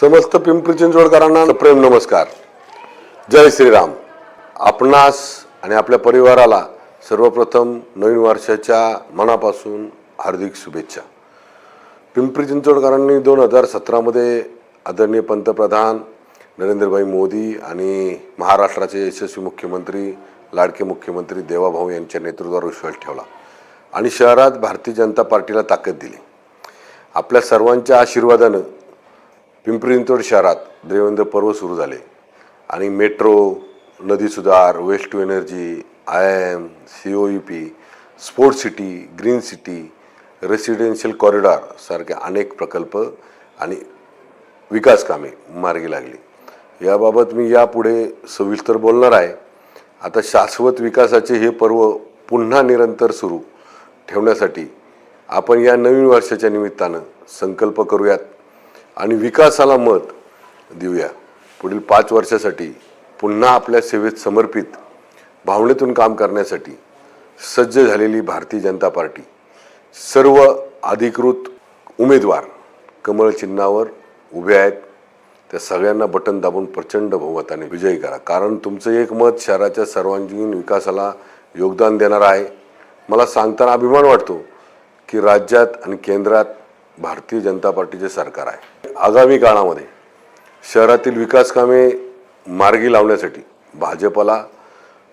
समस्त पिंपरी चिंचवडकरांना प्रेम नमस्कार. जय श्रीराम. आपणास आणि आपल्या परिवाराला सर्वप्रथम नवीन वर्षाच्या मनापासून हार्दिक शुभेच्छा. पिंपरी चिंचवडकरांनी दोन हजार सतरामध्ये आदरणीय पंतप्रधान नरेंद्रभाई मोदी आणि महाराष्ट्राचे यशस्वी मुख्यमंत्री लाडके मुख्यमंत्री देवाभाऊ यांच्या नेतृत्वावर विश्वास ठेवला आणि शहरात भारतीय जनता पार्टीला ताकद दिली. आपल्या सर्वांच्या आशीर्वादानं पिंपरी चिंचवड शहरात देवेंद्र पर्व सुरू झाले आणि मेट्रो नदी सुधार waste to energy I M C O U P sport city green city residential corridor सारखे अनेक प्रकल्प आणि विकास कामे मार्गी लागली. याबाबत मी यापुढे सविस्तर बोलणार आहे. आता शाश्वत विकासाचे हे पर्व पुन्हा निरंतर सुरू ठेवण्यासाठी आपण या नवीन वर्षाच्या निमित्तानं संकल्प करूयात आणि विकासाला मत देऊया. पुढील पाच वर्षासाठी पुन्हा आपल्या सेवेत समर्पित भावनेतून काम करण्यासाठी सज्ज झालेली भारतीय जनता पार्टी सर्व अधिकृत उमेदवार कमळ चिन्हावर उभे आहेत. त्या सगळ्यांना बटन दाबून प्रचंड बहुमताने विजयी करा. कारण तुमचं एक मत शहराच्या सर्वांगीण विकासाला योगदान देणार आहे. मला सांगताना अभिमान वाटतो की राज्यात आणि केंद्रात भारतीय जनता पार्टीचे सरकार आहे. आगामी काळामध्ये शहरातील विकास कामे मार्गी लावण्यासाठी भाजपला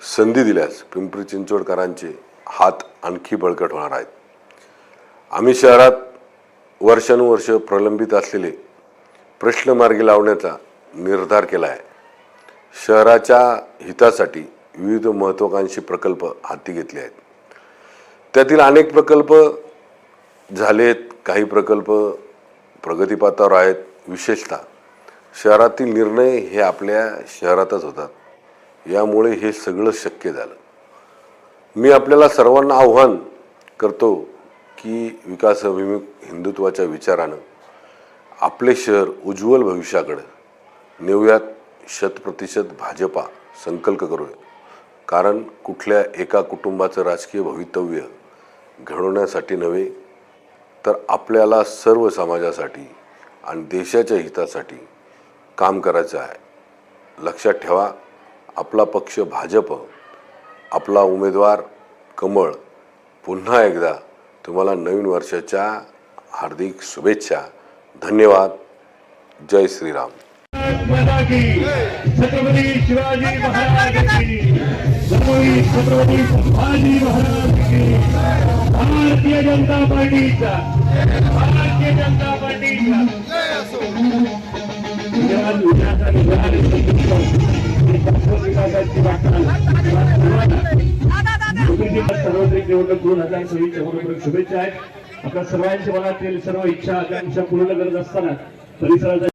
संधी दिल्यास पिंपरी चिंचवडकरांचे हात आणखी बळकट होणार आहेत. आम्ही शहरात वर्षानुवर्ष प्रलंबित असलेले प्रश्न मार्गी लावण्याचा निर्धार केला आहे. शहराच्या हितासाठी विविध महत्त्वाकांक्षी प्रकल्प हाती घेतले आहेत. त्यातील अनेक प्रकल्प झालेत काही प्रकल्प प्रगतीपथावर आहेत. विशेषतः शहरातील निर्णय हे आपल्या शहरातच होतात. यामुळे हे सगळं शक्य झालं. मी आपल्याला सर्वांना आव्हान करतो की विकासाभिमुख हिंदुत्वाच्या विचारानं आपले शहर उज्ज्वल भविष्याकडे नेऊयात शतप्रतिशत भाजपा संकल्प करूया. कारण कुठल्या एका कुटुंबाचं राजकीय भवितव्य घडवण्यासाठी नव्हे तर आपल्याला सर्व समाजासाठी आणि देशाच्या हितासाठी काम करायचं आहे. लक्षात ठेवा आपला पक्ष भाजप आपला उमेदवार कमळ पुन्हा एकदा तुम्हाला नवीन वर्षाच्या हार्दिक शुभेच्छा. धन्यवाद. जय श्रीराम. माता की छत्रपती शिवाजी महाराज की जमुई छत्रपती संभाजी महाराज की भारतीय जनता पार्टीचा भारतीय जनता पार्टीचा. सार्वत्रिक निवडणूक दोन हजार सव्वीसच्या बरोबर शुभेच्छा आहेत आपल्या सर्वांच्या मनातील सर्व इच्छा आकांक्षा पूर्ण करत असताना परिसराचा